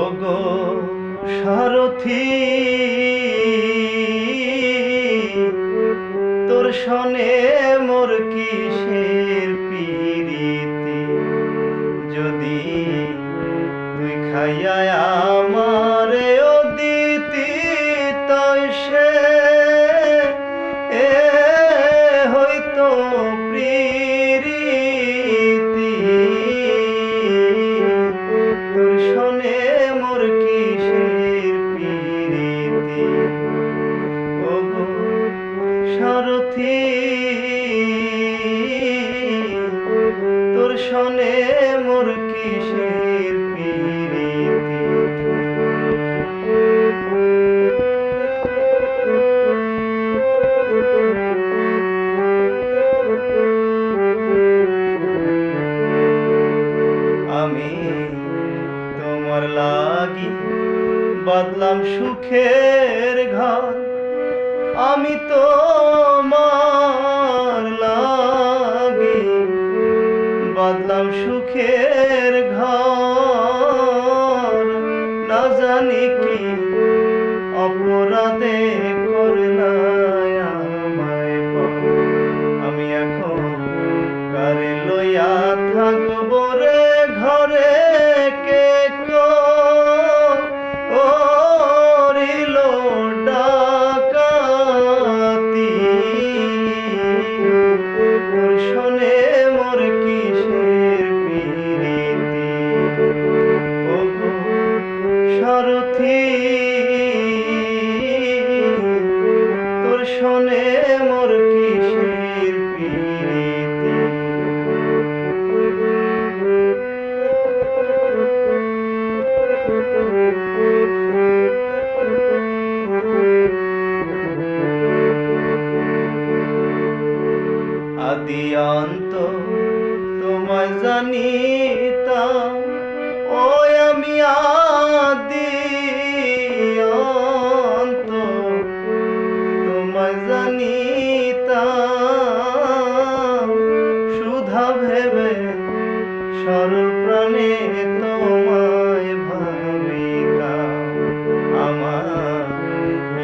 ওগো সারথি। তোর সনে মোর কিসে সারথি তোর সনে মোর কিসের পিরিতি? আমি তোমার লাগি বাদলাম সুখের ঘর। আমি তো লাগি বাদলাম সুখের ঘর। না জানি কি শোনে মোর কিসের পিড়িতে আদি অন্ত তোমায় জানিতাম।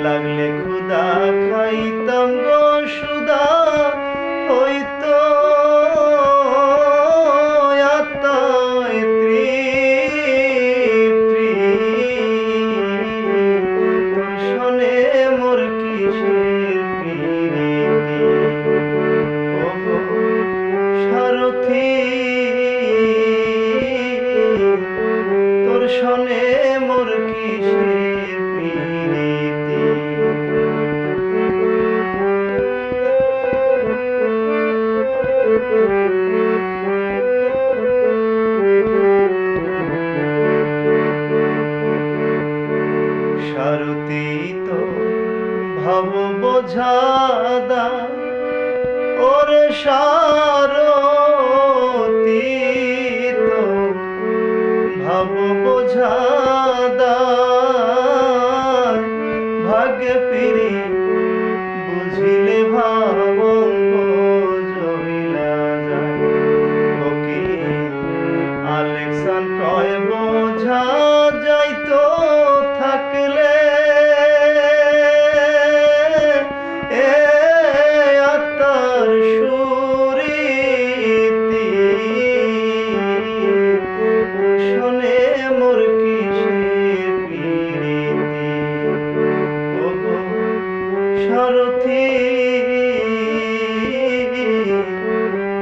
लागले অভাব বোঝাদা ওর সার ভাব বোঝা সারথি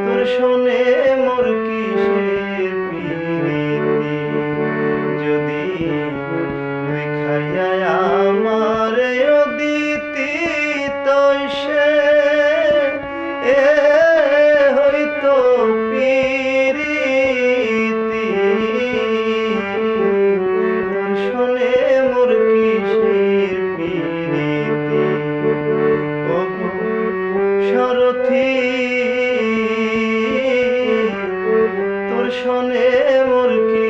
তোর শোনে দর্শনে মোর কি